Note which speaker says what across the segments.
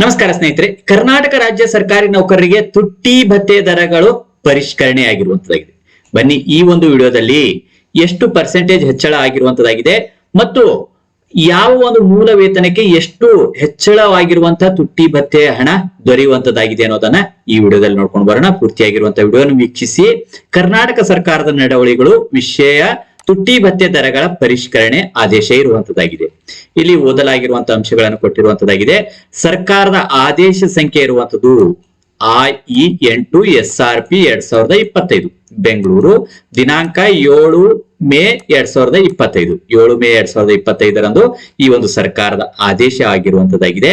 Speaker 1: ನಮಸ್ಕಾರ ಸ್ನೇಹಿತರೆ, ಕರ್ನಾಟಕ ರಾಜ್ಯ ಸರ್ಕಾರಿ ನೌಕರರಿಗೆ ತುಟ್ಟಿ ಭತ್ತೆ ದರಗಳು ಪರಿಷ್ಕರಣೆ ಆಗಿರುವಂತದ್ದಾಗಿದೆ ಬನ್ನಿ ಈ ಒಂದು ವಿಡಿಯೋದಲ್ಲಿ ಎಷ್ಟು ಪರ್ಸೆಂಟೇಜ್ ಹೆಚ್ಚಳ ಆಗಿರುವಂತದ್ದಾಗಿದೆ ಮತ್ತು ಯಾವ ಒಂದು ಮೂಲ ವೇತನಕ್ಕೆ ಎಷ್ಟು ಹೆಚ್ಚಳವಾಗಿರುವಂತಹ ತುಟ್ಟಿ ಭತ್ತೆ ಹಣ ದೊರೆಯುವಂತದ್ದಾಗಿದೆ ಅನ್ನೋದನ್ನ ಈ ವಿಡಿಯೋದಲ್ಲಿ ನೋಡ್ಕೊಂಡು ಬರೋಣ. ಪೂರ್ತಿಯಾಗಿರುವಂತಹ ವಿಡಿಯೋನ ವೀಕ್ಷಿಸಿ. ಕರ್ನಾಟಕ ಸರ್ಕಾರದ ನಡವಳಿಗಳು ವಿಷಯ ತುಟ್ಟಿ ಭತ್ಯೆ ದರಗಳ ಪರಿಷ್ಕರಣೆ ಆದೇಶ ಇರುವಂತದ್ದಾಗಿದೆ. ಇಲ್ಲಿ ಓದಲಾಗಿರುವಂತಹ ಅಂಶಗಳನ್ನು ಕೊಟ್ಟಿರುವಂತದ್ದಾಗಿದೆ. ಸರ್ಕಾರದ ಆದೇಶ ಸಂಖ್ಯೆ ಇರುವಂತದ್ದು ಆ ಇ ಎಂಟು ಎಸ್ ಆರ್ ಪಿ ಎರಡ್ ಸಾವಿರದ ಇಪ್ಪತ್ತೈದು. ಬೆಂಗಳೂರು ದಿನಾಂಕ ಏಳು ಮೇ ಎರಡ್ ಸಾವಿರದ ಇಪ್ಪತ್ತೈದು. ಏಳು ಮೇ ಎರಡ್ ಸಾವಿರದ ಇಪ್ಪತ್ತೈದರಂದು ಈ ಒಂದು ಸರ್ಕಾರದ ಆದೇಶ ಆಗಿರುವಂತದ್ದಾಗಿದೆ.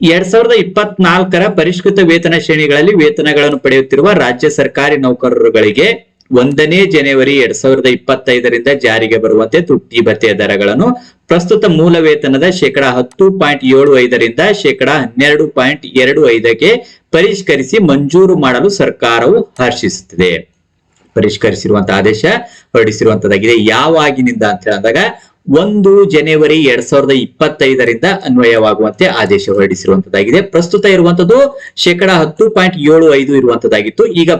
Speaker 1: ಎರಡ್ ಸಾವಿರದ ಇಪ್ಪತ್ನಾಲ್ಕರ ಪರಿಷ್ಕೃತ ವೇತನ ಶ್ರೇಣಿಗಳಲ್ಲಿ ವೇತನಗಳನ್ನು ಪಡೆಯುತ್ತಿರುವ ರಾಜ್ಯ ಸರ್ಕಾರಿ ನೌಕರರುಗಳಿಗೆ ಒಂದನೇ ಜನವರಿ ಎರಡ್ ಸಾವಿರದ ಇಪ್ಪತ್ತೈದರಿಂದ ಜಾರಿಗೆ ಬರುವಂತೆ ತುಟ್ಟಿ ಭತ್ಯೆಯ ದರಗಳನ್ನು ಪ್ರಸ್ತುತ ಮೂಲ ವೇತನದ ಶೇಕಡಾ ಹತ್ತು ಪಾಯಿಂಟ್ ಏಳು ಐದರಿಂದ ಶೇಕಡಾ ಹನ್ನೆರಡು ಪಾಯಿಂಟ್ ಎರಡು ಐದಕ್ಕೆ ಪರಿಷ್ಕರಿಸಿ ಮಂಜೂರು ಮಾಡಲು ಸರ್ಕಾರವು ಹರ್ಷಿಸುತ್ತಿದೆ. ಪರಿಷ್ಕರಿಸಿರುವಂತಹ ಆದೇಶ ಹೊರಡಿಸಿರುವಂತದ್ದಾಗಿದೆ. ಯಾವಾಗಿನಿಂದ ಅಂತ ಹೇಳಿದಾಗ ಒಂದು ಜನವರಿ ಎರಡ್ ಸಾವಿರದ ಇಪ್ಪತ್ತೈದರಿಂದ ಅನ್ವಯವಾಗುವಂತೆ ಆದೇಶ ಹೊರಡಿಸಿರುವಂತದ್ದಾಗಿದೆ. ಪ್ರಸ್ತುತ ಇರುವಂತದ್ದು ಶೇಕಡ ಹತ್ತು ಪಾಯಿಂಟ್ ಏಳು ಐದು ಇರುವಂತದ್ದಾಗಿತ್ತು. ಈಗ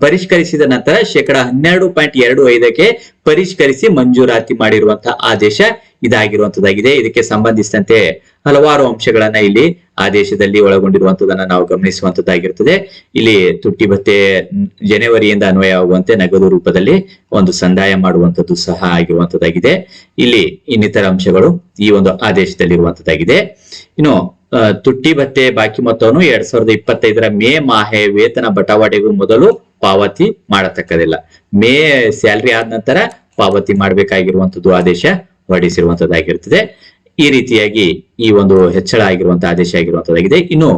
Speaker 1: ಪರಿಷ್ಕರಿಸಿದ ನಂತರ ಶೇಕಡ ಹನ್ನೆರಡು ಪಾಯಿಂಟ್ ಎರಡು ಐದಕ್ಕೆ ಪರಿಷ್ಕರಿಸಿ ಮಂಜೂರಾತಿ ಮಾಡಿರುವಂತಹ ಆದೇಶ ಇದಾಗಿರುವಂತದ್ದಾಗಿದೆ. ಇದಕ್ಕೆ ಸಂಬಂಧಿಸಿದಂತೆ ಹಲವಾರು ಅಂಶಗಳನ್ನ ಇಲ್ಲಿ ಆದೇಶದಲ್ಲಿ ಒಳಗೊಂಡಿರುವಂತದನ್ನ ನಾವು ಗಮನಿಸುವಂತದ್ದಾಗಿರ್ತದೆ ಇಲ್ಲಿ ತುಟ್ಟಿ ಭತ್ತೆ ಜನವರಿಯಿಂದ ಅನ್ವಯ ಆಗುವಂತೆ ನಗದು ರೂಪದಲ್ಲಿ ಒಂದು ಸಂದಾಯ ಮಾಡುವಂತದ್ದು ಸಹ ಆಗಿರುವಂತದ್ದಾಗಿದೆ. ಇಲ್ಲಿ ಇನ್ನಿತರ ಅಂಶಗಳು ಈ ಒಂದು ಆದೇಶದಲ್ಲಿ ಇರುವಂತದ್ದಾಗಿದೆ ಇನ್ನು ತುಟ್ಟಿ ಭತ್ತೆ ಬಾಕಿ ಮೊತ್ತವನ್ನು ಎರಡ್ ಸಾವಿರದ ಇಪ್ಪತ್ತೈದರ ಮೇ ಮಾಹೆ ವೇತನ ಬಟವಾಡೆಗೂ ಮೊದಲು ಪಾವತಿ ಮಾಡತಕ್ಕದಿಲ್ಲ ಮೇ ಸ್ಯಾಲ್ರಿ ಆದ ನಂತರ ಪಾವತಿ ಮಾಡಬೇಕಾಗಿರುವಂತದ್ದು ಆದೇಶ ಹೊರಡಿಸಿರುವಂತದ್ದಾಗಿರ್ತದೆ ಈ ರೀತಿಯಾಗಿ ಈ ಒಂದು ಹೆಚ್ಚಳ ಆಗಿರುವಂತಹ ಆದೇಶ ಆಗಿರುವಂತದ್ದಾಗಿದೆ. ಇನ್ನು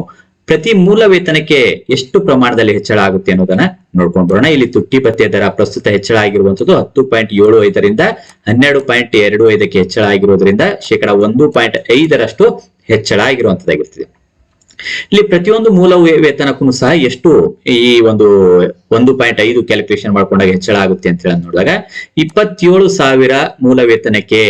Speaker 1: ಪ್ರತಿ ಮೂಲ ವೇತನಕ್ಕೆ ಎಷ್ಟು ಪ್ರಮಾಣದಲ್ಲಿ ಹೆಚ್ಚಳ ಆಗುತ್ತೆ ಅನ್ನೋದನ್ನ ನೋಡ್ಕೊಂಡು ಬರೋಣ. ಇಲ್ಲಿ ತುಟ್ಟಿ ಭತ್ಯೆ ದರ ಪ್ರಸ್ತುತ ಹೆಚ್ಚಳ ಆಗಿರುವಂತದ್ದು ಹತ್ತು ಪಾಯಿಂಟ್ ಏಳು ಐದರಿಂದ ಹನ್ನೆರಡು ಪಾಯಿಂಟ್ ಎರಡು ಐದಕ್ಕೆ ಹೆಚ್ಚಳ ಆಗಿರೋದ್ರಿಂದ ಶೇಕಡ ಒಂದು ಪಾಯಿಂಟ್ ಐದರಷ್ಟು ಹೆಚ್ಚಳ ಆಗಿರುವಂತದ್ದಾಗಿರ್ತದೆ ಇಲ್ಲಿ ಪ್ರತಿಯೊಂದು ಮೂಲ ವೇತನಕ್ಕೂ ಸಹ ಎಷ್ಟು ಈ ಒಂದು ಒಂದು ಪಾಯಿಂಟ್ ಐದು ಕ್ಯಾಲ್ಕುಲೇಷನ್ ಮಾಡ್ಕೊಂಡಾಗ ಹೆಚ್ಚಳ ಆಗುತ್ತೆ ಅಂತ ಹೇಳಿ ನೋಡಿದಾಗ ಇಪ್ಪತ್ತೇಳು ಸಾವಿರ ಮೂಲ ವೇತನಕ್ಕೆ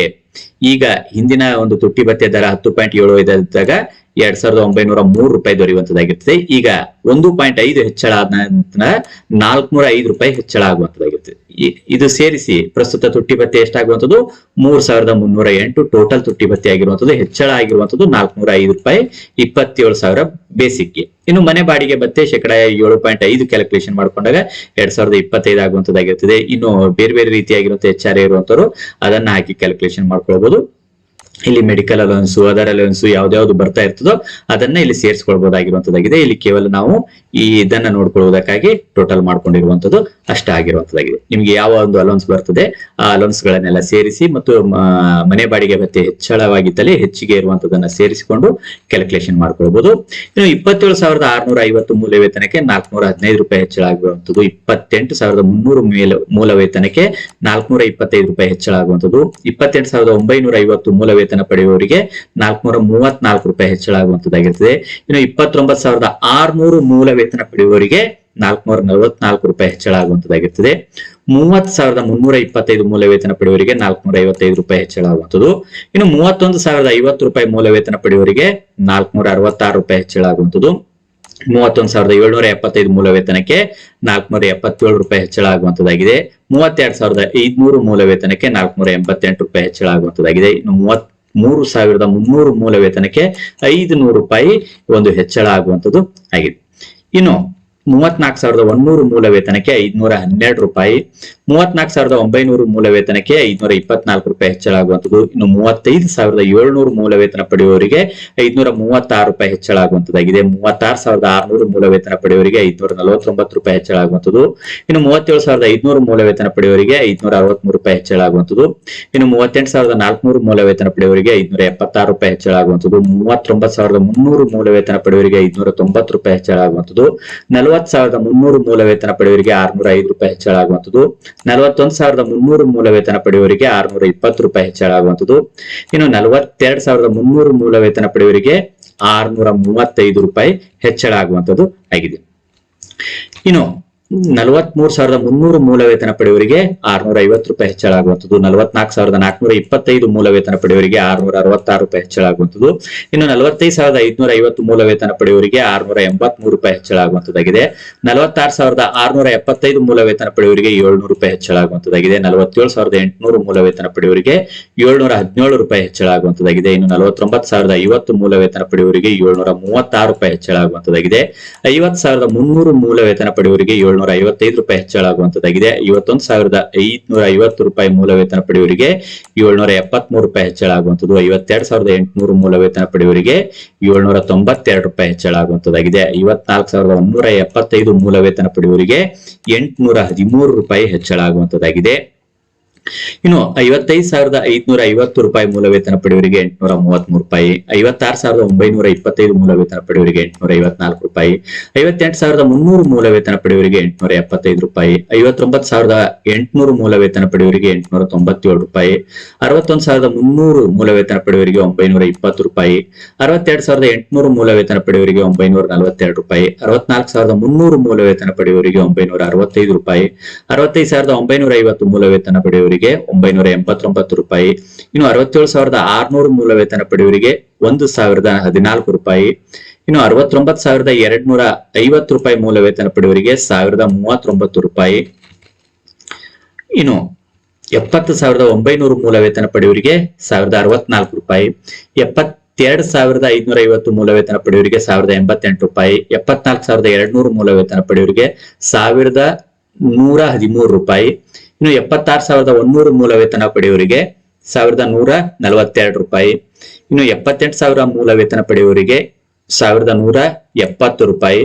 Speaker 1: ಈಗ ಹಿಂದಿನ ಒಂದು ತುಟ್ಟಿ ಭತ್ಯೆ ದರ ಹತ್ತು ಪಾಯಿಂಟ್ ಏಳು ಇದ್ದಾಗ ಎರಡ್ ಸಾವಿರದ ಒಂಬೈನೂರ ಮೂರು ರೂಪಾಯಿ ದೊರೆಯುವಂತದ್ದಾಗಿರ್ತದೆ ಈಗ ಒಂದು ಪಾಯಿಂಟ್ ಐದು ಹೆಚ್ಚಳ ಆದ ನಂತರ ನಾಲ್ಕುನೂರ ಐದು ರೂಪಾಯಿ ಹೆಚ್ಚಳ ಆಗುವಂತದ್ದಾಗಿರ್ತದೆ ಈ- ಇದು ಸೇರಿಸಿ ಪ್ರಸ್ತುತ ತುಟ್ಟಿ ಭತ್ಯೆ ಎಷ್ಟಾಗುವಂಥದ್ದು ಮೂರ್ ಸಾವಿರದ ಮುನ್ನೂರ ಎಂಟು. ಟೋಟಲ್ ತುಟ್ಟಿ ಭತ್ಯೆ ಆಗಿರುವಂಥದ್ದು ಹೆಚ್ಚಳ ಆಗಿರುವಂಥದ್ದು ನಾಲ್ಕುನೂರ ಐದು ರೂಪಾಯಿ, ಇಪ್ಪತ್ತೇಳು ಸಾವಿರ ಬೇಸಿಕ್ಗೆ. ಇನ್ನು ಮನೆ ಬಾಡಿಗೆ ಭತ್ಯೆ ಶೇಕಡ ಏಳು ಪಾಯಿಂಟ್ ಐದು ಕ್ಯಾಲ್ಕುಲೇಷನ್ ಮಾಡಿಕೊಂಡಾಗ ಎರಡ್ ಸಾವಿರದ ಇಪ್ಪತ್ತೈದು ಆಗುವಂತದ್ದಾಗಿರ್ತದೆ ಇನ್ನು ಬೇರೆ ಬೇರೆ ರೀತಿಯಾಗಿರುವಂತಹ ಎಚ್ ಆರ್ ಇರುವಂತವರು ಅದನ್ನ ಹಾಕಿ ಕ್ಯಾಲ್ಕುಲೇಷನ್ ಮಾಡ್ಕೊಳ್ಬಹುದು ಇಲ್ಲಿ ಮೆಡಿಕಲ್ ಅಲೋನ್ಸು ಅದರ್ ಅಲೋನ್ಸು ಯಾವ್ದಾವ್ದು ಬರ್ತಾ ಇರ್ತದೋ ಅದನ್ನ ಇಲ್ಲಿ ಸೇರಿಸ್ಕೊಳ್ಬಹುದಾಗಿರುವಂತದ್ದಾಗಿದೆ ಇಲ್ಲಿ ಕೇವಲ ನಾವು ಈ ಇದನ್ನ ನೋಡ್ಕೊಳ್ಳುವುದಕ್ಕಾಗಿ ಟೋಟಲ್ ಮಾಡ್ಕೊಂಡಿರುವಂತದ್ದು ಅಷ್ಟ ಆಗಿರುವಂತದ್ದಾಗಿದೆ. ನಿಮ್ಗೆ ಯಾವ ಒಂದು ಅಲೋನ್ಸ್ ಬರ್ತದೆ, ಆ ಅಲೋನ್ಸ್ ಗಳನ್ನೆಲ್ಲ ಸೇರಿಸಿ ಮತ್ತು ಮನೆ ಬಾಡಿಗೆ ಭತ್ಯೆ ಹೆಚ್ಚಳವಾಗಿದ್ದಲ್ಲಿ ಹೆಚ್ಚಿಗೆ ಇರುವಂತದನ್ನ ಸೇರಿಸಿಕೊಂಡು ಕ್ಯಾಲ್ಕುಲೇಷನ್ ಮಾಡ್ಕೊಳ್ಬಹುದು ಇನ್ನು ಇಪ್ಪತ್ತೇಳು ಸಾವಿರದ ಆರ್ನೂರ ಐವತ್ತು ಮೂಲ ವೇತನಕ್ಕೆ ನಾಲ್ಕುನೂರ ಹದಿನೈದು ರೂಪಾಯಿ ಹೆಚ್ಚಳ ಆಗಿರುವಂತದ್ದು ಇಪ್ಪತ್ತೆಂಟು ಸಾವಿರದ ಮುನ್ನೂರು ಮೇಲ ವೇತನಕ್ಕೆ ನಾಲ್ಕುನೂರ ಇಪ್ಪತ್ತೈದು ರೂಪಾಯಿ ಹೆಚ್ಚಳ ಆಗುವಂತದ್ದು. ಇಪ್ಪತ್ತೆಂಟು ಸಾವಿರದ ಒಂಬೈನೂರ ಐವತ್ತು ಮೂಲ ಪಡೆಯುವವರಿಗೆ ನಾಲ್ಕುನೂರ ಮೂವತ್ನಾಲ್ಕು ರೂಪಾಯಿ ಹೆಚ್ಚಳ ಆಗುವಂತದ್ದಾಗಿರ್ತದೆ ಇನ್ನು ಇಪ್ಪತ್ತೊಂಬತ್ತು ಸಾವಿರದ ಆರ್ನೂರು ಮೂಲ ವೇತನ ಪಡೆಯುವವರಿಗೆ ನಾಲ್ಕುನೂರ ನಲವತ್ನಾಲ್ಕು ರೂಪಾಯಿ ಹೆಚ್ಚಳ ಆಗುವಂತದ್ದಾಗಿರ್ತದೆ ಮೂವತ್ ಸಾವಿರದ ಮುನ್ನೂರ ಇಪ್ಪತ್ತೈದು ಮೂಲ ವೇತನ ಪಡೆಯುವವರಿಗೆ ನಾಲ್ಕುನೂರ ಐವತ್ತೈದು ರೂಪಾಯಿ ಹೆಚ್ಚಳ ಆಗುವಂತದ್ದು ಇನ್ನು ಮೂವತ್ತೊಂದು ಸಾವಿರದ ಐವತ್ತು ರೂಪಾಯಿ ಮೂಲ ವೇತನ ಪಡೆಯುವವರಿಗೆ ನಾಲ್ಕುನೂರ ಅರವತ್ತಾರು ರೂಪಾಯಿ ಹೆಚ್ಚಳ ಆಗುವಂತದ್ದು ಮೂವತ್ತೊಂದು ಸಾವಿರದ ಏಳ್ನೂರ ಎಪ್ಪತ್ತೈದು ಮೂಲ ವೇತನಕ್ಕೆ ನಾಲ್ಕುನೂರ ಎಪ್ಪತ್ತೇಳು ರೂಪಾಯಿ ಹೆಚ್ಚಳ ಆಗುವಂತದ್ದಾಗಿದೆ ಮೂವತ್ತೆರಡು ಸಾವಿರದ ಐದ್ನೂರು ಮೂಲ ವೇತನಕ್ಕೆ ನಾಲ್ಕುನೂರ ಎಂಬತ್ತೆಂಟು ರೂಪಾಯಿ ಹೆಚ್ಚಳ ಆಗುವಂತದ್ದಾಗಿದೆ ಇನ್ನು ಮೂವತ್ ಮೂರು ಸಾವಿರದ ಮುನ್ನೂರು ಮೂಲ ವೇತನಕ್ಕೆ ಐದು ನೂರು ರೂಪಾಯಿ ಒಂದು ಹೆಚ್ಚಳ ಆಗುವಂತದ್ದು ಆಗಿದೆ. ಇನ್ನು ಮೂವತ್ನಾಲ್ಕು ಸಾವಿರದ ಒಂದೂರು ಮೂಲ ವೇತನಕ್ಕೆ ಐದ್ನೂರ ಹನ್ನೆರಡು ರೂಪಾಯಿ ಮೂವತ್ನಾಲ್ಕು ಸಾವಿರದ ಒಂಬೈನೂರು ಮೂಲ ವೇತನಕ್ಕೆ ಐದ್ನೂರ ಇಪ್ಪತ್ನಾಲ್ಕು ರೂಪಾಯಿ ಹೆಚ್ಚಳ ಆಗುವಂಥದ್ದು ಇನ್ನು ಮೂವತ್ತೈದು ಸಾವಿರದ ಏಳ್ನೂರು ಮೂಲ ವೇತನ ಪಡೆಯುವವರಿಗೆ ಐದ್ನೂರ ಮೂವತ್ತಾರು ರೂಪಾಯಿ ಹೆಚ್ಚಳ ಆಗುವಂತದ್ದಾಗಿದೆ ಮೂವತ್ತಾರು ಸಾವಿರದ ಆರ್ನೂರು ಮೂಲ ವೇತನ ಪಡೆಯುವವರಿಗೆ ಐದ್ನೂರ ನಲವತ್ತೊಂಬತ್ತು ರೂಪಾಯಿ ಹೆಚ್ಚಳ ಆಗುವಂಥದ್ದು ಇನ್ನು ಮೂವತ್ತೇಳು ಸಾವಿರದ ಐದ್ನೂರು ಮೂಲ ವೇತನ ಪಡೆಯುವವರಿಗೆ ಐದ್ನೂರ ಅರವತ್ಮೂರು ರೂಪಾಯಿ ಹೆಚ್ಚಳ ಆಗುವಂಥದ್ದು ಇನ್ನು ಮೂವತ್ತೆಂಟು ಸಾವಿರದ ನಾಲ್ಕುನೂರು ಮೂಲ ವೇತನ ಪಡೆಯುವವರಿಗೆ ಐದ್ನೂರ ಎಪ್ಪತ್ತಾರು ರೂಪಾಯಿ ಹೆಚ್ಚಳ ಆಗುವಂಥದ್ದು ಮೂವತ್ತೊಂಬತ್ತು ಸಾವಿರದ ಮುನ್ನೂರು ಮೂಲ ವೇತನ ಪಡೆಯುವವರಿಗೆ ಐದ್ನೂರ ತೊಂಬತ್ತು ರೂಪಾಯಿ ಹೆಚ್ಚಳ ಆಗುವಂತದ್ದು ನಲವತ್ತು ಸಾವಿರದ ಮುನ್ನೂರು ಮೂಲ ವೇತನ ಪಡೆಯುವವರಿಗೆ ಆರ್ನೂರ ಐದು ರೂಪಾಯಿ ಹೆಚ್ಚಳ ಆಗುವಂತದ್ದು ನಲವತ್ತೊಂದು ಸಾವಿರದ ಮುನ್ನೂರು ಮೂಲ ವೇತನ ಪಡೆಯುವವರಿಗೆ ಆರ್ನೂರ ಇಪ್ಪತ್ತು ರೂಪಾಯಿ ಹೆಚ್ಚಳ ಆಗುವಂತದ್ದು ಇನ್ನು ನಲವತ್ತೆರಡು ಸಾವಿರದ ಮುನ್ನೂರು ಮೂಲ ವೇತನ ಪಡೆಯುವವರಿಗೆ ಆರ್ನೂರ ಮೂವತ್ತೈದು ರೂಪಾಯಿ ಹೆಚ್ಚಳ ಆಗುವಂತದ್ದು ಆಗಿದೆ. ಇನ್ನು ನಲವತ್ಮೂರು ಸಾವಿರದ ಮುನ್ನೂರು ಮೂಲ ವೇತನ ಪಡೆಯವರಿಗೆ ಆರ್ನೂರ ಐವತ್ತು ರೂಪಾಯಿ ಹೆಚ್ಚಳ ಆಗುವಂಥದ್ದು ನಲವತ್ನಾಲ್ಕು ಸಾವಿರದ ನಾಲ್ಕುನೂರ ಇಪ್ಪತ್ತೈದು ಮೂಲ ವೇತನ ಪಡೆಯವರಿಗೆ ಆರ್ನೂರ ಅರವತ್ತಾರು ರೂಪಾಯಿ ಹೆಚ್ಚಳ ಆಗುವಂಥದ್ದು ಇನ್ನು ನಲವತ್ತೈದು ಸಾವಿರದ ಐದುನೂರ ಐವತ್ತು ಮೂಲ ವೇತನ ಪಡೆಯವರಿಗೆ ಆರ್ನೂರ ಎಂಬತ್ಮೂರು ರೂಪಾಯಿ ಹೆಚ್ಚಳ ಆಗುವಂಥದ್ದಾಗಿದೆ ನಲವತ್ತಾರು ಸಾವಿರದ ಆರ್ನೂರ ಎಪ್ಪತ್ತೈದು ಮೂಲ ವೇತನ ಪಡೆಯವರಿಗೆ ಏಳ್ನೂರು ರೂಪಾಯಿ ಹೆಚ್ಚಳ ಆಗುವಂಥದ್ದಾಗಿದೆ ನಲವತ್ತೇಳು ಸಾವಿರದ ಎಂಟುನೂರು ಮೂಲ ವೇತನ ಪಡೆಯವರಿಗೆ ಏಳ್ನೂರ ಹದಿನೇಳು ರೂಪಾಯಿ ಹೆಚ್ಚಳ ಆಗುವಂಥದ್ದಾಗಿದೆ ಇನ್ನು ನಲವತ್ತೊಂಬತ್ತು ಸಾವಿರದ ಐವತ್ತು ಮೂಲ ವೇತನ ಪಡೆಯವರಿಗೆ ಏಳ್ನೂರ ಮೂವತ್ತಾರು ರೂಪಾಯಿ ಹೆಚ್ಚಳ ಆಗುವಂಥದ್ದಾಗಿದೆ ಐವತ್ತು ಸಾವಿರದ ಮುನ್ನೂರು ಮೂಲ ವೇತನ ಪಡೆಯವರಿಗೆ ಏಳ್ನೂರ ಐವತ್ತೈದು ರೂಪಾಯಿ ಹೆಚ್ಚಳ ಆಗುವಂತದ್ದಾಗಿದೆ ಇವತ್ತೊಂದು ಸಾವಿರದ ಐದುನೂರ ಐವತ್ತು ರೂಪಾಯಿ ಮೂಲ ವೇತನ ಪಡೆಯುವರಿಗೆ ಏಳ್ನೂರ ಎಪ್ಪತ್ಮೂರು ರೂಪಾಯಿ ಹೆಚ್ಚಳ ಆಗುವಂತದ್ದು ಐವತ್ತೆರಡು ಸಾವಿರದ ಎಂಟುನೂರು ಮೂಲ ವೇತನ ಪಡೆಯುವರಿಗೆ ಏಳ್ನೂರ ತೊಂಬತ್ತೆರಡು ರೂಪಾಯಿ ಹೆಚ್ಚಳ ಆಗುವಂಥದ್ದಾಗಿದೆ ಐವತ್ನಾಲ್ಕು ಸಾವಿರದ ಒಂದೂರ ಎಪ್ಪತ್ತೈದು ಮೂಲ ವೇತನ ಪಡೆಯುವರಿಗೆ ಎಂಟುನೂರ ಹದಿಮೂರು ರೂಪಾಯಿ ಹೆಚ್ಚಳ ಆಗುವಂಥದ್ದಾಗಿದೆ ಇನ್ನು ಐವತ್ತೈದು ಸಾವಿರದ ಐದ್ನೂರ ಐವತ್ತು ರೂಪಾಯಿ ಮೂಲ ವೇತನ ಪಡೆಯವರಿಗೆ ಎಂಟುನೂರ ಮೂವತ್ಮೂರು ರೂಪಾಯಿ, ಐವತ್ತಾರು ಸಾವಿರದ ಒಂಬೈನೂರ ಇಪ್ಪತ್ತೈದು ಮೂಲ ವೇತನ ಪಡೆಯವರಿಗೆ ಎಂಟುನೂರ ಐವತ್ನಾಲ್ಕು ರೂಪಾಯಿ, ಐವತ್ತೆಂಟು ಸಾವಿರದ ಮುನ್ನೂರು ಮೂಲ ವೇತನ ಪಡೆಯವರಿಗೆ ಎಂಟುನೂರ ಎಪ್ಪತ್ತೈದು ರೂಪಾಯಿ, ಐವತ್ತೊಂಬತ್ತು ಸಾವಿರದ ಎಂಟುನೂರು ಮೂಲ ವೇತನ ಪಡೆಯವರಿಗೆ ಎಂಟುನೂರ ತೊಂಬತ್ತೇಳು ರೂಪಾಯಿ, ಅರವತ್ತೊಂದು ಸಾವಿರದ ಮುನ್ನೂರು ಮೂಲ ವೇತನ ಪಡೆಯವರಿಗೆ ಒಂಬೈನೂರ ಇಪ್ಪತ್ತು ರೂಪಾಯಿ, ಅರವತ್ತೆರಡು ಸಾವಿರದ ಎಂಟುನೂರು ಮೂಲ ವೇತನ ಪಡೆಯವರಿಗೆ ಒಂಬೈನೂರ ನಲವತ್ತೆರಡು ರೂಪಾಯಿ, ಅರವತ್ನಾಲ್ಕು ಸಾವಿರದ ಮುನ್ನೂರು ಮೂಲ ವೇತನ ಪಡೆಯವರಿಗೆ ಒಂಬೈನೂರ ಅರವತ್ತೈದು ರೂಪಾಯಿ, ಅರವತ್ತೈದು ಸಾವಿರದ ಒಂಬೈನೂರ ಐವತ್ತು ಮೂಲ ವೇತನ ಪಡೆಯವರಿಗೆ ಒಂಬೈನೂರ ಎಂಬತ್ತೊಂಬತ್ತು ರೂಪಾಯಿ, ಇನ್ನು ಅರವತ್ತೇಳು ಸಾವಿರದ ಆರ್ನೂರು ಮೂಲ ವೇತನ ಪಡೆಯವರಿಗೆ ಒಂದು ಸಾವಿರದ ಹದಿನಾಲ್ಕು ರೂಪಾಯಿ, ಇನ್ನು ಅರವತ್ತೊಂಬತ್ತು ಸಾವಿರದ ಎರಡ್ ನೂರ ಐವತ್ತು ರೂಪಾಯಿ ಮೂಲ ವೇತನ ಪಡೆಯುವರಿಗೆ ಸಾವಿರದ ಮೂವತ್ತೊಂಬತ್ತು ರೂಪಾಯಿ, ಇನ್ನು ಎಪ್ಪತ್ತು ಸಾವಿರದ ಒಂಬೈನೂರು ಮೂಲ ವೇತನ ಪಡೆಯವರಿಗೆ ಸಾವಿರದ ಅರವತ್ನಾಲ್ಕು ರೂಪಾಯಿ, ಎಪ್ಪತ್ತೆರಡು ಸಾವಿರದ ಐದುನೂರ ಐವತ್ತು ಮೂಲ ವೇತನ ಪಡೆಯವರಿಗೆ ಸಾವಿರದ ಎಂಬತ್ತೆಂಟು ರೂಪಾಯಿ, ಎಪ್ಪತ್ನಾಲ್ಕು ಸಾವಿರದ ಎರಡ್ನೂರು ಮೂಲ ವೇತನ ಪಡೆಯವರಿಗೆ ಸಾವಿರದ ನೂರ ಹದಿಮೂರು ರೂಪಾಯಿ ಇನ್ನು ಎಪ್ಪತ್ತಾರು ಸಾವಿರದ ಒಂದೂರು ಮೂಲ ವೇತನ ಪಡೆಯವರಿಗೆ ಸಾವಿರದ ನೂರ ನಲವತ್ತೆರಡು ರೂಪಾಯಿ. ಇನ್ನು ಎಪ್ಪತ್ತೆಂಟು ಸಾವಿರ ಮೂಲ ವೇತನ ಪಡೆಯವರಿಗೆ ಸಾವಿರದ ನೂರ ಎಪ್ಪತ್ತು ರೂಪಾಯಿ.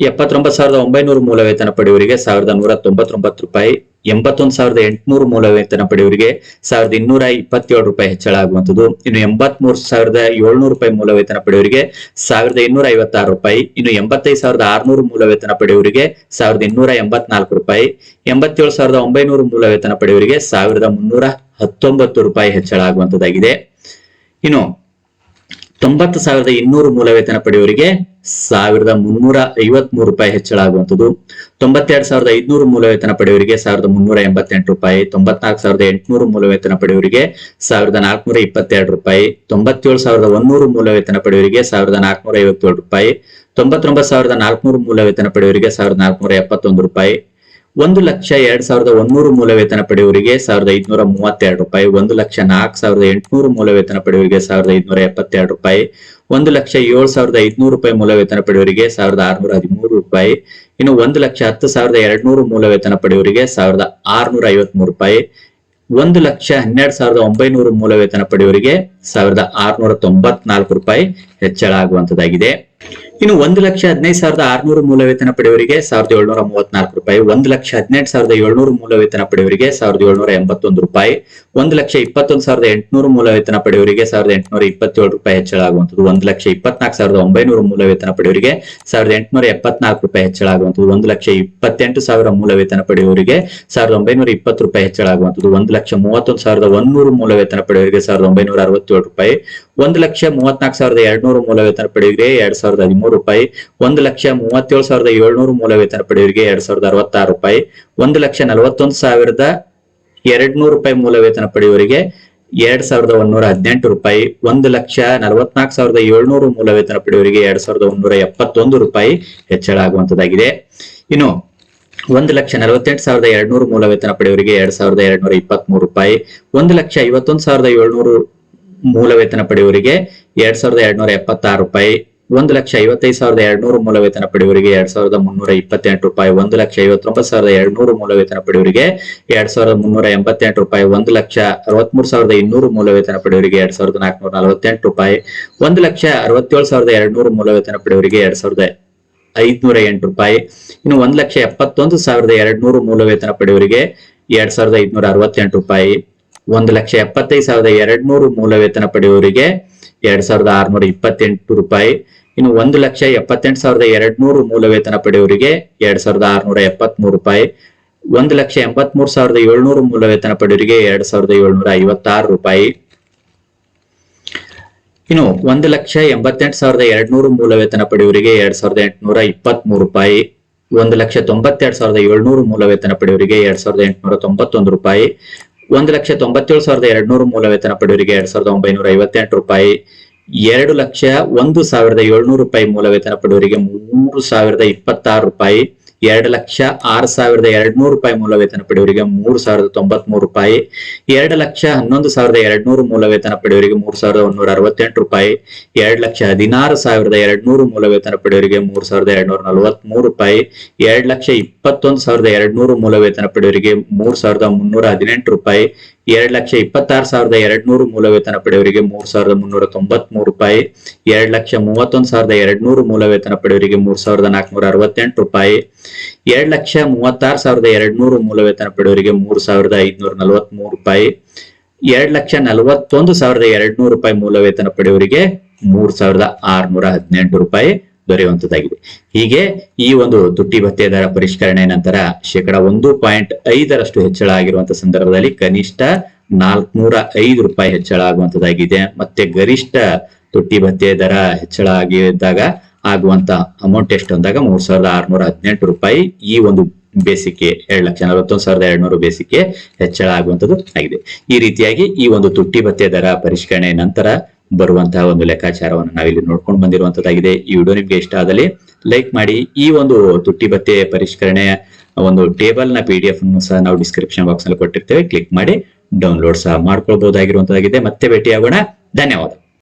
Speaker 1: ಎಪ್ಪತ್ತೊಂಬತ್ತು ಸಾವಿರದ ಒಂಬೈನೂರು ಮೂಲ ವೇತನ ಪಡೆಯವರಿಗೆ ಸಾವಿರದ ನೂರ ತೊಂಬತ್ತೊಂಬತ್ತು ರೂಪಾಯಿ. ಎಂಬತ್ತೊಂದು ಸಾವಿರದ ಎಂಟುನೂರು ಮೂಲ ವೇತನ ಪಡೆಯವರಿಗೆ ಸಾವಿರದ ಇನ್ನೂರ ಇಪ್ಪತ್ತೇಳು ರೂಪಾಯಿ ಹೆಚ್ಚಳ ಆಗುವಂಥದ್ದು. ಇನ್ನು ಎಂಬತ್ಮೂರು ಸಾವಿರದ ಏಳ್ನೂರು ರೂಪಾಯಿ ಮೂಲ ವೇತನ ಪಡೆಯವರಿಗೆ ಸಾವಿರದ ಇನ್ನೂರ ಐವತ್ತಾರು ರೂಪಾಯಿ. ಇನ್ನು ಎಂಬತ್ತೈದು ಸಾವಿರದ ಆರ್ನೂರು ಮೂಲ ವೇತನ ಪಡೆಯವರಿಗೆ ಸಾವಿರದ ಇನ್ನೂರ ಎಂಬತ್ನಾಲ್ಕು ರೂಪಾಯಿ. ಎಂಬತ್ತೇಳು ಸಾವಿರದ ಒಂಬೈನೂರು ಮೂಲ ವೇತನ ಪಡೆಯವರಿಗೆ ಸಾವಿರದ ಮುನ್ನೂರ ಹತ್ತೊಂಬತ್ತು ರೂಪಾಯಿ ಹೆಚ್ಚಳ ಆಗುವಂತದ್ದಾಗಿದೆ ಇನ್ನು ತೊಂಬತ್ತು ಸಾವಿರದ ಇನ್ನೂರು ಮೂಲ ವೇತನ ಪಡೆಯವರಿಗೆ ಸಾವಿರದ ಮುನ್ನೂರ ಐವತ್ ಮೂರು ರೂಪಾಯಿ ಹೆಚ್ಚಳ ಆಗುವಂಥದ್ದು. ತೊಂಬತ್ತೆರಡು ಸಾವಿರದ ಐದುನೂರು ಮೂಲ ವೇತನ ಪಡೆಯವರಿಗೆ ಸಾವಿರದ ಮುನ್ನೂರ ಎಂಬತ್ತೆಂಟು ರೂಪಾಯಿ. ತೊಂಬತ್ನಾಲ್ಕು ಸಾವಿರದ ಎಂಟುನೂರು ಮೂಲ ವೇತನ ಪಡೆಯವರಿಗೆ ಸಾವಿರದ ನಾಲ್ಕುನೂರ ಇಪ್ಪತ್ತೆರಡು ರೂಪಾಯಿ. ತೊಂಬತ್ತೇಳು ಸಾವಿರದ ಒಂದೂರು ಮೂಲ ವೇತನ ಪಡೆಯವರಿಗೆ ಸಾವಿರದ ನಾಲ್ಕುನೂರ ಐವತ್ತೇಳು ರೂಪಾಯಿ. ತೊಂಬತ್ತೊಂಬತ್ತು ಸಾವಿರದ ನಾಲ್ಕುನೂರು ಮೂಲ ವೇತನ ಪಡೆಯವರಿಗೆ ಸಾವಿರದ ನಾಲ್ಕುನೂರ ಎಪ್ಪತ್ತೊಂದು ರೂಪಾಯಿ. ಒಂದು ಲಕ್ಷ ಎರಡ್ ಸಾವಿರದ ಒಂದೂರು ಮೂಲ ವೇತನ ಪಡೆಯುವರಿಗೆ ಸಾವಿರದ ಐದುನೂರ ಮೂವತ್ತೆರಡು ರೂಪಾಯಿ, ಒಂದು ಲಕ್ಷ ನಾಲ್ಕು ಸಾವಿರದ ಎಂಟುನೂರು ಮೂಲ ವೇತನ ಪಡೆಯುವರಿಗೆ ಸಾವಿರದ ಐದುನೂರ ಎಪ್ಪತ್ತೆರಡು ರೂಪಾಯಿ, ಒಂದು ಲಕ್ಷ ಏಳು ಸಾವಿರದ ಐದುನೂರು ರೂಪಾಯಿ ಮೂಲ ವೇತನ ಪಡೆಯುವರಿಗೆ ಸಾವಿರದ ಆರುನೂರ ಹದಿಮೂರು ರೂಪಾಯಿ, ಇನ್ನು ಒಂದು ಲಕ್ಷ ಹತ್ತು ಸಾವಿರದ ಎರಡ್ನೂರು ಮೂಲ ವೇತನ ಪಡೆಯವರಿಗೆ ಸಾವಿರದ ಆರುನೂರ ಐವತ್ಮೂರು ರೂಪಾಯಿ, ಒಂದು ಲಕ್ಷ ಹನ್ನೆರಡು ಸಾವಿರದ ಒಂಬೈನೂರು ಮೂಲ ವೇತನ ಪಡೆಯುವರಿಗೆ ಸಾವಿರದ ಆರುನೂರ ತೊಂಬತ್ನಾಲ್ಕು ರೂಪಾಯಿ ಹೆಚ್ಚಳ ಆಗುವಂತದ್ದಾಗಿದೆ ಇನ್ನು ಒಂದು ಲಕ್ಷ ಹದಿನೈದು ಸಾವಿರದ ಆರ್ನೂರು ಮೂಲ ವೇತನ ಪಡೆಯವರಿಗೆ ಸಾವಿರದ ಏಳ್ನೂರ ಮೂವತ್ನಾಲ್ಕು ರೂಪಾಯಿ, ಒಂದು ಲಕ್ಷ ಹದಿನೆಂಟು ಸಾವಿರದ ಏಳ್ನೂರು ಮೂಲ ವೇತನ ಪಡೆಯವರಿಗೆ ಸಾವಿರದ ಏಳ್ನೂರ ಎಂಬತ್ತೊಂದು ರೂಪಾಯಿ, ಒಂದು ಲಕ್ಷ ಇಪ್ಪತ್ತೊಂದು ಸಾವಿರದ ಎಂಟುನೂರು ಮೂಲ ವೇತನ ಪಡೆಯವರಿಗೆ ಸಾವಿರದ ಎಂಟುನೂರ ಇಪ್ಪತ್ತೇಳು ರೂಪಾಯಿ ಹೆಚ್ಚಳ ಆಗುವಂಥದ್ದು, ಒಂದು ಲಕ್ಷ ಇಪ್ಪತ್ನಾಲ್ಕು ಸಾವಿರದ ಒಂಬೈನೂರು ಮೂಲ ವೇತನ ಪಡೆಯವರಿಗೆ ಸಾವಿರದ ಎಂಟುನೂರ ಎಪ್ಪತ್ನಾಲ್ಕು ರೂಪಾಯಿ ಹೆಚ್ಚಳ ಆಗುವಂಥದ್ದು, ಒಂದು ಲಕ್ಷ ಇಪ್ಪತ್ತೆಂಟು ಸಾವಿರ ಮೂಲ ವೇತನ ಪಡೆಯವರಿಗೆ ಸಾವಿರದ ಒಂಬೈನೂರ ಇಪ್ಪತ್ತು ರೂಪಾಯಿ ಹೆಚ್ಚಳ ಆಗುವಂಥದ್ದು, ಒಂದು ಲಕ್ಷ ಮೂವತ್ತೊಂದು ಸಾವಿರದ ಒಂದೂರು ಮೂಲ ವೇತನ ಪಡೆಯವರಿಗೆ ಸಾವಿರದ ಒಂಬೈನೂರ ಅರವತ್ತೇಳು ರೂಪಾಯಿ ಒಂದು ಲಕ್ಷ ಮೂವತ್ನಾಲ್ಕು ಸಾವಿರದ ಎರಡ್ನೂರು ಮೂಲ ವೇತನ ಪಡೆಯವರಿಗೆ ಎರಡ್ ಸಾವಿರದ ಹದಿಮೂರು ರೂಪಾಯಿ, ಒಂದು ಲಕ್ಷ ಮೂವತ್ತೇಳು ಸಾವಿರದ ಏಳ್ನೂರು ಮೂಲ ವೇತನ ಪಡೆಯವರಿಗೆ ಎರಡ್ ಸಾವಿರದ ಅರವತ್ತಾರು ರೂಪಾಯಿ, ಒಂದು ಲಕ್ಷ ನಲವತ್ತೊಂದು ಸಾವಿರದ ಎರಡ್ ನೂರು ರೂಪಾಯಿ ಮೂಲ ವೇತನ ಪಡೆಯವರಿಗೆ ಎರಡ್ ಸಾವಿರದ ಒಂದೂರ ಹದಿನೆಂಟು ರೂಪಾಯಿ, ಒಂದು ಲಕ್ಷ ನಲವತ್ನಾಲ್ಕು ಸಾವಿರದ ಏಳ್ನೂರು ಮೂಲ ವೇತನ ಪಡೆಯವರಿಗೆ ಎರಡ್ ಸಾವಿರದ ಒಂದೂರ ಎಪ್ಪತ್ತೊಂದು ರೂಪಾಯಿ ಹೆಚ್ಚಳ ಆಗುವಂತದ್ದಾಗಿದೆ ಇನ್ನು, ಒಂದು ಲಕ್ಷ ನಲವತ್ತೆಂಟು ಸಾವಿರದ ಎರಡ್ನೂರು ಮೂಲ ವೇತನ ಪಡೆಯವರಿಗೆ ಎರಡ್ ಸಾವಿರದ ಎರಡ್ನೂರ ಇಪ್ಪತ್ಮೂರು ರೂಪಾಯಿ, ಒಂದು ಲಕ್ಷ ಐವತ್ತೊಂದು ಸಾವಿರದ ಏಳ್ನೂರು ಮೂಲ ವೇತನ ಪಡೆಯುವರಿಗೆ ಎರಡ್ ಸಾವಿರದ ಎರಡ್ನೂರ ಎಪ್ಪತ್ತಾರು ರೂಪಾಯಿ, ಒಂದು ಲಕ್ಷ ಐವತ್ತೈದು ಸಾವಿರದ ಎರಡ್ನೂರು ಮೂಲ ವೇತನ ಪಡೆಯುವರಿಗೆ ಎರಡ್ ಸಾವಿರದ ಮುನ್ನೂರ ಇಪ್ಪತ್ತೆಂಟು ರೂಪಾಯಿ, ಒಂದು ಲಕ್ಷ ಐವತ್ತೊಂಬತ್ತು ಸಾವಿರದ ಎರಡ್ನೂರು ಮೂಲ ವೇತನ ಪಡೆಯವರಿಗೆ ಎರಡ್ ಸಾವಿರದ ಮುನ್ನೂರ ಎಂಬತ್ತೆಂಟು ರೂಪಾಯಿ, ಒಂದು ಲಕ್ಷ ಅರವತ್ಮೂರು ಸಾವಿರದ ಇನ್ನೂರು ಮೂಲ ವೇತನ ಪಡೆಯುವರಿಗೆ ಎರಡ್ ಸಾವಿರದ ನಾಲ್ಕುನೂರ ನಲವತ್ತೆಂಟು ರೂಪಾಯಿ, ಒಂದು ಲಕ್ಷ ಅರವತ್ತೇಳು ಸಾವಿರದ ಎರಡ್ನೂರು ಮೂಲ ವೇತನ ಪಡೆಯುವರಿಗೆ ಎರಡ್ ಸಾವಿರದ ಐದ್ನೂರ ಎಂಟು ರೂಪಾಯಿ, ಇನ್ನು ಒಂದು ಲಕ್ಷ ಎಪ್ಪತ್ತೊಂದು ಸಾವಿರದ ಎರಡ್ನೂರು ಮೂಲ ವೇತನ ಪಡೆಯುವರಿಗೆ ಎರಡ್ ಸಾವಿರದ ಐದ್ನೂರ ಅರವತ್ತೆಂಟು ರೂಪಾಯಿ. ಒಂದು ಲಕ್ಷ ಎಪ್ಪತ್ತೈದು ಸಾವಿರದ ಎರಡ್ನೂರು ಮೂಲ ವೇತನ ಪಡೆಯವರಿಗೆ ಎರಡ್ ಸಾವಿರದ ಆರ್ನೂರ ಇಪ್ಪತ್ತೆಂಟು ರೂಪಾಯಿ. ಇನ್ನು ಒಂದು ಲಕ್ಷ ಎಪ್ಪತ್ತೆಂಟು ಸಾವಿರದ ಎರಡ್ನೂರು ಮೂಲ ವೇತನ ಪಡೆಯವರಿಗೆ ಎರಡ್ ಸಾವಿರದ ಆರ್ನೂರ ಎಪ್ಪತ್ಮೂರು ರೂಪಾಯಿ. ಒಂದು ಲಕ್ಷ ಎಂಬತ್ಮೂರು ಸಾವಿರದ ಏಳ್ನೂರು ಮೂಲ ವೇತನ ಪಡೆಯವರಿಗೆ ಎರಡ್ ಸಾವಿರದ ಏಳ್ನೂರ ಐವತ್ತಾರು ರೂಪಾಯಿ. ಇನ್ನು ಒಂದು ಲಕ್ಷ ಎಂಬತ್ತೆಂಟು ಸಾವಿರದ ಎರಡ್ನೂರು ಮೂಲ ವೇತನ ಪಡೆಯವರಿಗೆ ಎರಡ್ ಸಾವಿರದ ಎಂಟುನೂರ ಇಪ್ಪತ್ಮೂರು ರೂಪಾಯಿ. ಒಂದು ಲಕ್ಷ ತೊಂಬತ್ತೆರಡು ಸಾವಿರದ ಏಳ್ನೂರು ಮೂಲ ವೇತನ ಪಡೆಯವರಿಗೆ ಎರಡ್ ಸಾವಿರದ ಎಂಟುನೂರ ತೊಂಬತ್ತೊಂದು ರೂಪಾಯಿ. ಒಂದು ಲಕ್ಷ ತೊಂಬತ್ತೇಳು ಸಾವಿರದ ಎರಡ್ನೂರು ಮೂಲ ವೇತನ ಪಡೆಯವರಿಗೆ ಎರಡ್ ಸಾವಿರದ ಒಂಬೈನೂರ ಐವತ್ತೆಂಟು ರೂಪಾಯಿ, ಎರಡು ಲಕ್ಷ ಒಂದು ಸಾವಿರದ ಏಳ್ನೂರು ರೂಪಾಯಿ ಮೂಲ ವೇತನ ಪಡೆಯವರಿಗೆ ಮೂರು ಸಾವಿರದ ಇಪ್ಪತ್ತಾರು ರೂಪಾಯಿ ಎರಡು ಲಕ್ಷ ಆರು ಸಾವಿರದ ಎರಡ್ನೂರು ರೂಪಾಯಿ ಮೂಲ ವೇತನ ಪಡೆಯವರಿಗೆ ಮೂರು ಸಾವಿರದ ತೊಂಬತ್ಮೂರು ರೂಪಾಯಿ. ಎರಡು ಲಕ್ಷ ಹನ್ನೊಂದು ಸಾವಿರದ ಎರಡ್ನೂರು ಮೂಲ ವೇತನ ಪಡೆಯವರಿಗೆ ಮೂರು ಸಾವಿರದ ಒಂದೂರ ಅರವತ್ತೆಂಟು ರೂಪಾಯಿ. ಎರಡು ಲಕ್ಷ ಹದಿನಾರು ಸಾವಿರದ ಎರಡ್ನೂರು ಮೂಲ ವೇತನ ಪಡೆಯವರಿಗೆ ಮೂರು ಸಾವಿರದ ಎರಡ್ನೂರ ನಲವತ್ಮೂರು ರೂಪಾಯಿ. ಎರಡು ಲಕ್ಷ ಇಪ್ಪತ್ತೊಂದು ಸಾವಿರದ ಎರಡ್ನೂರು ಮೂಲ ವೇತನ ಪಡೆಯವರಿಗೆ ಮೂರು ಸಾವಿರದ ಮುನ್ನೂರ ಹದಿನೆಂಟು ರೂಪಾಯಿ. ಎರಡು ಲಕ್ಷ ಇಪ್ಪತ್ತಾರು ಸಾವಿರದ ಎರಡ್ನೂರು ಮೂಲ ವೇತನ ಪಡೆಯವರಿಗೆ ಮೂರು ಸಾವಿರದ ಮುನ್ನೂರ ತೊಂಬತ್ಮೂರು ರೂಪಾಯಿ ಎರಡು ಲಕ್ಷ ಮೂವತ್ತೊಂದು ಸಾವಿರದ ಎರಡ್ನೂರು ಮೂಲ ವೇತನ ಪಡೆಯವರಿಗೆ ಮೂರು ಸಾವಿರದ ನಾಲ್ಕುನೂರ ಅರವತ್ತೆಂಟು ರೂಪಾಯಿ ಎರಡು ಲಕ್ಷ ಮೂವತ್ತಾರು ಸಾವಿರದ ಎರಡ್ನೂರು ಮೂಲ ವೇತನ ಪಡೆಯವರಿಗೆ ಮೂರು ಸಾವಿರದ ಐದುನೂರ ನಲವತ್ಮೂರು ರೂಪಾಯಿ ಎರಡು ಲಕ್ಷ ನಲವತ್ತೊಂದು ಸಾವಿರದ ಎರಡ್ನೂರು ರೂಪಾಯಿ ಮೂಲ ವೇತನ ಪಡೆಯವರಿಗೆ ಮೂರು ಸಾವಿರದ ಆರುನೂರ ಹದಿನೆಂಟು ರೂಪಾಯಿ. ದೊರೆಯುವಂತದ್ದಾಗಿದೆ. ಹೀಗೆ ಈ ಒಂದು ತುಟ್ಟಿ ಭತ್ತೆ ದರ ಪರಿಷ್ಕರಣೆ ನಂತರ ಶೇಕಡ ಒಂದು ಪಾಯಿಂಟ್ ಐದರಷ್ಟು ಹೆಚ್ಚಳ ಆಗಿರುವಂತಹ ಸಂದರ್ಭದಲ್ಲಿ ಕನಿಷ್ಠ ನಾಲ್ಕುನೂರ ಐದು ರೂಪಾಯಿ ಹೆಚ್ಚಳ ಆಗುವಂತದ್ದಾಗಿದೆ. ಮತ್ತೆ ಗರಿಷ್ಠ ತುಟ್ಟಿ ಭತ್ತೆ ದರ ಹೆಚ್ಚಳ ಆಗಿದ್ದಾಗ ಆಗುವಂತ ಅಮೌಂಟ್ ಎಷ್ಟು ಅಂದಾಗ ಮೂರ್ ಸಾವಿರದ ಆರ್ನೂರ ಹದಿನೆಂಟು ರೂಪಾಯಿ ಈ ಒಂದು ಬೇಸಿಗೆ, ಎರಡು ಲಕ್ಷ ನಲವತ್ತೊಂದು ಸಾವಿರದ ಎರಡ್ನೂರು ಬೇಸಿಗೆ ಹೆಚ್ಚಳ ಆಗುವಂತದ್ದು ಆಗಿದೆ. ಈ ರೀತಿಯಾಗಿ ಈ ಒಂದು ತುಟ್ಟಿ ಭತ್ತೆ ದರ ಪರಿಷ್ಕರಣೆ ನಂತರ ಬರುವಂತಹ ಒಂದು ಲೆಕ್ಕಾಚಾರವನ್ನು ನಾವಿಲ್ಲಿ ನೋಡ್ಕೊಂಡು ಬಂದಿರುವಂತದ್ದಾಗಿದೆ. ಈ ವಿಡಿಯೋ ನಿಮ್ಗೆ ಇಷ್ಟ ಆದಲ್ಲಿ ಲೈಕ್ ಮಾಡಿ. ಈ ಒಂದು ತುಟ್ಟಿ ಬತ್ತೆ ಪರಿಷ್ಕರಣೆಯ ಒಂದು ಟೇಬಲ್ನ ಪಿ ಡಿ ಎಫ್ ಅನ್ನು ಸಹ ನಾವು ಡಿಸ್ಕ್ರಿಪ್ಷನ್ ಬಾಕ್ಸ್ನಲ್ಲಿ ಕೊಟ್ಟಿರ್ತೇವೆ. ಕ್ಲಿಕ್ ಮಾಡಿ ಡೌನ್ಲೋಡ್ ಸಹ ಮಾಡ್ಕೊಳ್ಬಹುದಾಗಿರುವಂತದ್ದಾಗಿದೆ ಮತ್ತೆ ಭೇಟಿಯಾಗೋಣ. ಧನ್ಯವಾದ.